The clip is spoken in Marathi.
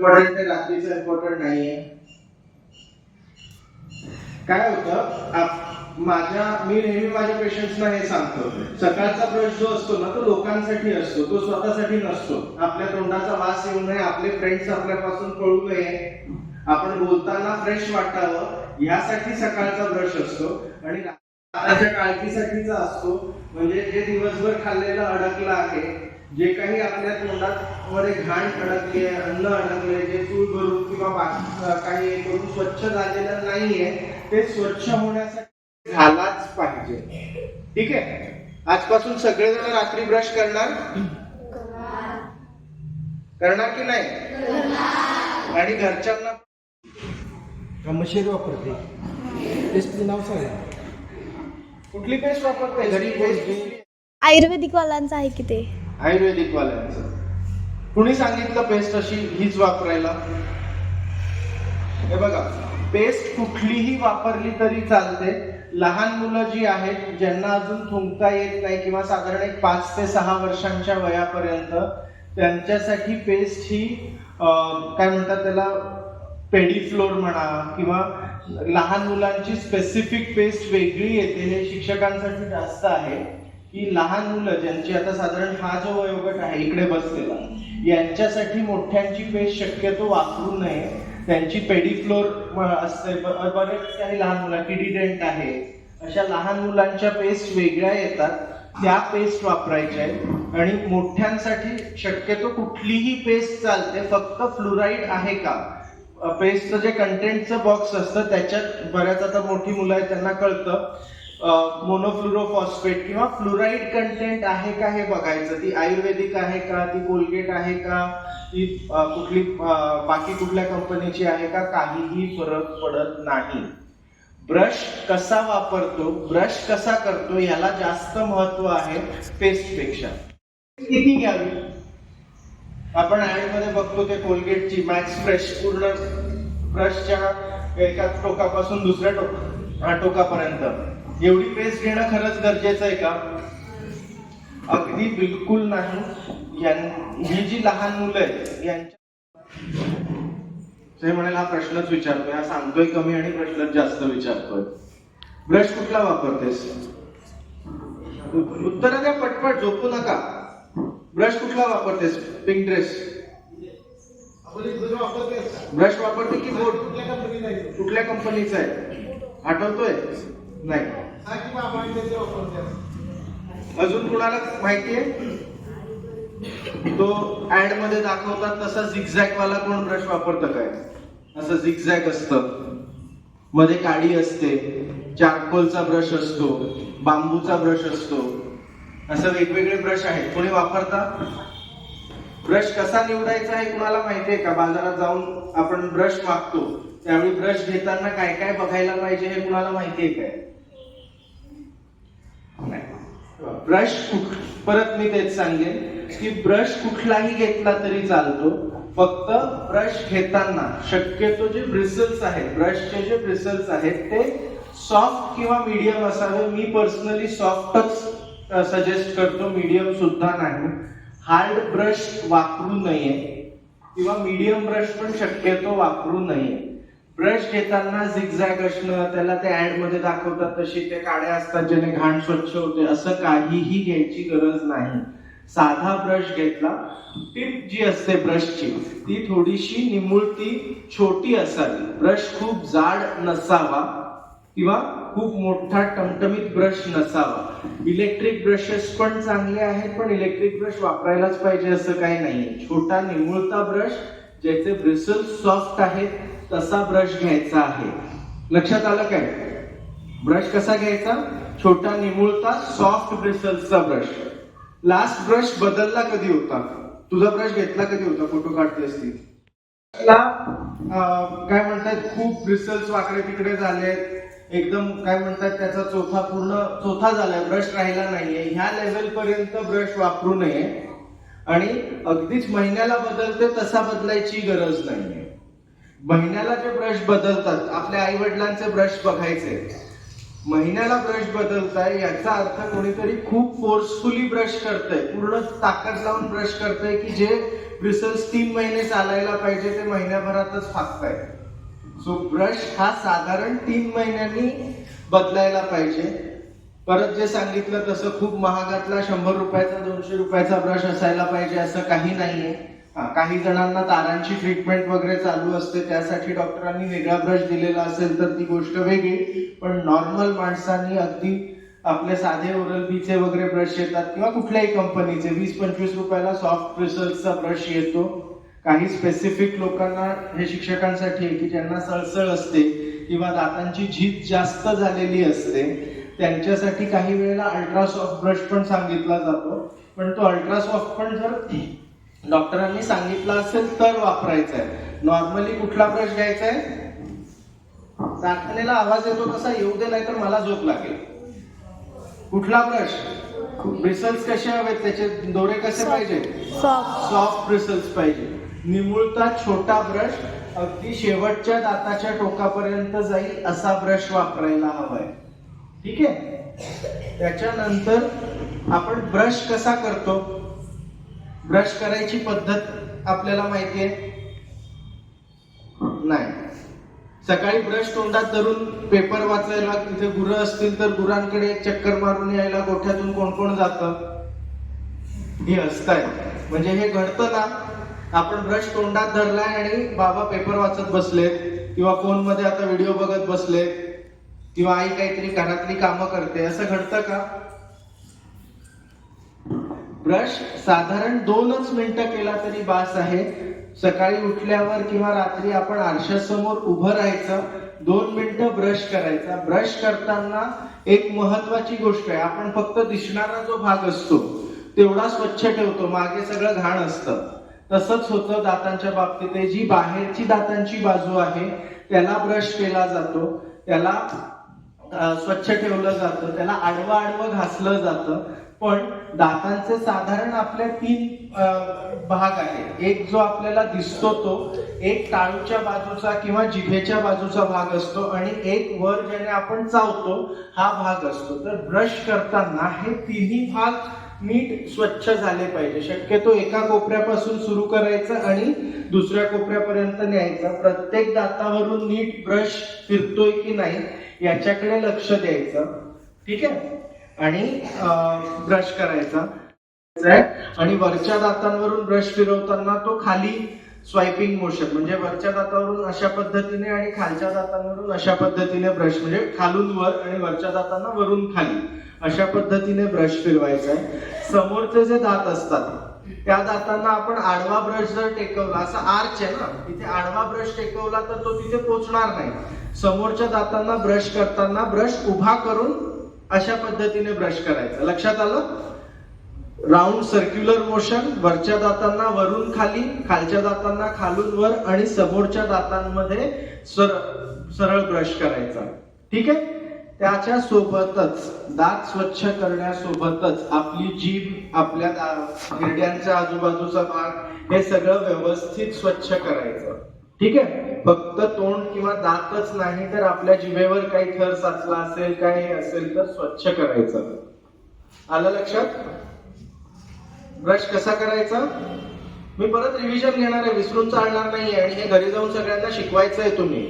इम्पॉर्टंट आहे रात्रीचं इम्पॉर्टंट नाहीये. काय होतं? माझ्या मी नेहमी माझ्या पेशंट्सना हे सांगतो सकाळचा ब्रश जो असतो ना तो लोकांसाठी असतो. तो स्वतःसाठी नसतो. आपल्या तोंडाचा वास येऊ नये आपले फ्रेंड्स आपल्यापासून पळू नये. आपण बोलताना फ्रेश वाटावं. यासाठी सकाळचा ब्रश असतो. आणि काळजीसाठीचा असतो. म्हणजे जे दिवसभर खाल्लेलं अडकलं आहे जे काही आपल्या तोंडात मध्ये घाण अडकले अन्न अडकले जे चूळ भरून किंवा बाकी काही हे करून स्वच्छ झालेलं नाहीये ते स्वच्छ होण्यासाठी झालाच पाहिजे. ठीक आहे? आजपासून सगळेजण रात्री ब्रश करणार? करणार की नाही? आणि घरच्यांना मशेरी वापरते. टेस्टचं नाव सांगा. कुठली पेस्ट वापरते? घरी पेस्ट आयुर्वेदिक वाल्यांचं आहे की ते? आयुर्वेदिकवाल्यांचं. कुणी सांगितलं पेस्ट अशी हीच वापरायला? हे बघा पेस्ट कुठलीही वापरली तरी चालते. लहान मुलं जी आहेत ज्यांना अजून थुंकता येत नाही किंवा साधारण एक पाच ते सहा वर्षांच्या वयापर्यंत त्यांच्यासाठी पेस्ट ही काय म्हणतात त्याला पेडीफ्लोर म्हणा किंवा लहान मुलांची स्पेसिफिक पेस्ट वेगळी येते हे शिक्षकांसाठी जास्त आहे. की लहान मुलं ज्यांची आता साधारण हा जो वयोगट आहे इकडे बसलेला यांच्यासाठी मोठ्यांची पेस्ट शक्यतो वापरू नये. त्यांची पेडीफ्लोर असते. बरेच काही लहान मुलं किडीडेंट आहे अशा लहान मुलांच्या पेस्ट वेगळ्या येतात. त्या पेस्ट वापरायच्या आहेत. आणि मोठ्यांसाठी शक्यतो कुठलीही पेस्ट चालते फक्त फ्लुराईड आहे का? पेस्टचं जे कंटेंटचं बॉक्स असतं त्याच्यात बऱ्याच आता मोठी मुलं आहेत त्यांना कळतं. मोनोफ्लुरोफॉस्फेट किंवा फ्लुराईड कंटेंट आहे का हे बघायचं? ती आयुर्वेदिक आहे का? ती कोलगेट आहे का? ती कुठली बाकी कुठल्या कंपनीची आहे का? काहीही फरक पडत नाही. ब्रश कसा वापरतो ब्रश कसा करतो याला जास्त महत्त्व आहे पेस्टपेक्षा. किती घ्यावी? आपण ऍडमध्ये बघतो ते कोलगेटची मॅक्स फ्रेश पूर्ण ब्रशच्या एका टोकापासून दुसऱ्या टोक टोकापर्यंत. एवढी प्रेस घेणं खरंच गरजेचं आहे का? अगदी बिलकुल नाही. ही जी लहान मुलं आहेत यांच्या ते म्हणाल हा प्रश्नच विचारतोय हा सांगतोय कमी आणि प्रश्नच जास्त विचारतोय. ब्रश कुठला वापरतेस? उत्तर द्या पटपट झोपू नका. ब्रश कुठला वापरतेस? पिंक ड्रेस ब्रश वापरते की बोट कुठल्या कंपनीचा आहे? आठवतोय? नाही. अजून कुणाला माहितीये तो ऍडमध्ये दाखवतात तसा झिगझॅग वाला कोण ब्रश वापरतं काय? असं झिगझॅग असतं. मध्ये काडी असते चारकोलचा ब्रश असतो बांबूचा ब्रश असतो. असं वेगवेगळे ब्रश आहेत. कोणी वापरता? ब्रश कसा निवडायचा हे कुणाला माहितीये का? बाजारात जाऊन आपण ब्रश मागतो. त्यावेळी ब्रश घेताना काय काय बघायला पाहिजे हे कुणाला माहितीये काय? ब्रश कुठ परत मी तेच सांगेन की ब्रश कुठलाही घेतला तरी चालतो. फक्त ब्रश घेताना शक्यतो जे ब्रिसल्स आहेत ब्रशचे जे ब्रिसल्स आहेत ते सॉफ्ट किंवा मीडियम असावे. मी पर्सनली सॉफ्टच सजेस्ट करतो. मीडियम सुद्धा नाही. हार्ड ब्रश वापरू नये. किंवा मीडियम ब्रश पण शक्यतो वापरू नये. ब्रश घेताना झिगझॅग असणं त्याला ते ऍडमध्ये दाखवतात तशी ते काड्या असतात ज्याने घाण स्वच्छ होते असं काहीही घ्यायची गरज नाही. साधा ब्रश घेतला टिप जी असते ब्रशची ती थोडीशी निमुळती छोटी असावी. ब्रश खूप जाड नसावा किंवा खूप मोठा टमटमीत ब्रश नसावा. इलेक्ट्रिक ब्रशेस पण चांगले आहेत पण इलेक्ट्रिक ब्रश वापरायलाच पाहिजे असं काही नाही छोटा निमुळता ब्रश ज्याचे ब्रिसल्स सॉफ्ट आहेत तसा ब्रश घ्यायचा आहे. लक्षात आलं काय? ब्रश कसा घ्यायचा? छोटा निमुळता सॉफ्ट ब्रिसल्सचा ब्रश. लास्ट ब्रश बदलला कधी होता? तुझा ब्रश घेतला कधी होता? फोटो काढते असती काय म्हणतात? खूप ब्रिसल्स वाकडे तिकडे झालेत. एकदम काय म्हणतात? त्याचा चोथा पूर्ण चोथा झालाय ब्रश राहिला नाहीये. ह्या लेवल पर्यंत ब्रश वापरू नये. आणि अगदीच महिन्याला बदलते तसा बदलायची गरज नाहीये. महिन्याला जे ब्रश बदलतात आपल्या आई वडिलांचे ब्रश बघायचे. महिन्याला ब्रश बदलताय याचा अर्थ कोणीतरी खूप फोर्सफुली ब्रश करतंय पूर्ण ताकद लावून ब्रश करतंय की जे ब्रिसल्स तीन महिने चालायला पाहिजे ते महिन्याभरातच फाकताय. सो ब्रश हा साधारण तीन महिन्यांनी बदलायला पाहिजे. परत जे सांगितलं तसं खूप महागातला शंभर रुपयाचा दोनशे रुपयाचा ब्रश असायला पाहिजे असं काही नाहीये. काही जणांना तारांची ट्रीटमेंट वगैरे चालू असते त्यासाठी डॉक्टरांनी वेगळा ब्रश दिलेला असेल तर ती गोष्ट वेगळी. पण नॉर्मल माणसांनी अगदी आपले साधे ओरल बीचे वगैरे ब्रश येतात किंवा कुठल्याही कंपनीचे वीस पंचवीस रुपयाला सॉफ्ट ब्रिसल्सचा ब्रश येतो. काही स्पेसिफिक लोकांना हे शिक्षकांसाठी आहे की ज्यांना सळसळ असते किंवा दातांची झीज जास्त झालेली असते त्यांच्यासाठी काही वेळेला अल्ट्रा सॉफ्ट ब्रश पण सांगितला जातो. पण तो अल्ट्रा सॉफ्ट पण जर डॉक्टरांनी सांगितलं असेल तर वापरायचा आहे नॉर्मली कुठला ब्रश घ्यायचा आहे दाखवलेला आवाज येतो तसा येऊ दे नाही तर मला झोप लागेल. कुठला ब्रश ब्रिसल्स कसे हवेत? त्याचे दोरे कसे पाहिजे? सॉफ्ट सॉफ्ट ब्रिसल्स पाहिजे. निमुळता छोटा ब्रश अगदी शेवटच्या दाताच्या टोकापर्यंत जाईल असा ब्रश वापरायला हवाय. ठीक आहे? त्याच्यानंतर आपण ब्रश कसा करतो? ब्रश करायची पद्धत आपल्याला माहिती आहे? नाही. सकाळी ब्रश तोंडात धरून पेपर वाचायला तिथे गुरं असतील तर गुरांकडे चक्कर मारून यायला गोठ्यातून कोण कोण जातं? हे असताय. म्हणजे हे घडतं ना आपण ब्रश तोंडात धरलाय आणि बाबा पेपर वाचत बसलेत किंवा फोनमध्ये आता व्हिडिओ बघत बसलेत किंवा आई काहीतरी घरातली कामं करते असं घडतं का? ब्रश साधारण दोनच मिनिटं केला तरी बास आहे. सकाळी उठल्यावर किंवा रात्री आपण आरशासमोर उभं राहायचं दोन मिनिटं ब्रश करायचा. ब्रश करताना एक महत्वाची गोष्ट आहे आपण फक्त दिसणारा जो भाग असतो तेवढा स्वच्छ ठेवतो मागे सगळं घाण असतं. तसंच होतं दातांच्या बाबतीत जी बाहेरची दातांची बाजू आहे त्याला ब्रश केला जातो. त्याला स्वच्छ ठेवलं जातं त्याला आडवं आडवं घासलं जातं. पण दातांचे साधारण आपल्या तीन भाग आहे एक जो आपल्याला दिसतो तो एक टाळूच्या बाजूचा किंवा जिभेच्या बाजूचा भाग असतो आणि एक वर ज्याने आपण चावतो हा भाग असतो. तर ब्रश करताना हे तिन्ही भाग नीट स्वच्छ झाले पाहिजे. शक्यतो एका कोपऱ्यापासून सुरू करायचं आणि दुसऱ्या कोपऱ्यापर्यंत न्यायचं. प्रत्येक दातावरून नीट ब्रश फिरतोय की नाही याच्याकडे लक्ष द्यायचं. ठीक आहे? आणि ब्रश करायचा. आहे. आणि वरच्या दातांवरून ब्रश फिरवताना तो खाली स्वायपिंग मोशन म्हणजे वरच्या दातावरून अशा पद्धतीने आणि खालच्या दातांवरून अशा पद्धतीने ब्रश म्हणजे खालून वर आणि वरच्या दातांना वरून खाली. अशा पद्धतीने ब्रश फिरवायचा आहे. समोरचे जे दात असतात त्या दातांना आपण आडवा ब्रश जर टेकवला असा आर्च आहे ना तिथे आडवा ब्रश टेकवला तर तो तिथे पोचणार नाही. समोरच्या दातांना ब्रश करताना ब्रश उभा करून अशा पद्धतीने ब्रश करायचा. लक्षात आलं? राऊंड सर्क्युलर मोशन वरच्या दातांना वरून खाली खालच्या दातांना खालून वर आणि समोरच्या दातांमध्ये सर सरळ ब्रश करायचा. ठीक आहे? त्याच्या सोबतच दात स्वच्छ करण्यासोबतच आपली जीभ आपल्या हिरड्यांच्या आजूबाजूचा भाग हे सगळं व्यवस्थित स्वच्छ करायचं. ठीक आहे? फक्त तोंड किंवा दातच नाही तर आपल्या जिभेवर काही थर साचला असेल काही असेल तर स्वच्छ करायचं. आलं लक्षात? ब्रश कसा करायचा? मी परत रिव्हिजन घेणार आहे विसरून चालणार नाहीये आणि हे घरी जाऊन सगळ्यांना शिकवायचं आहे तुम्ही.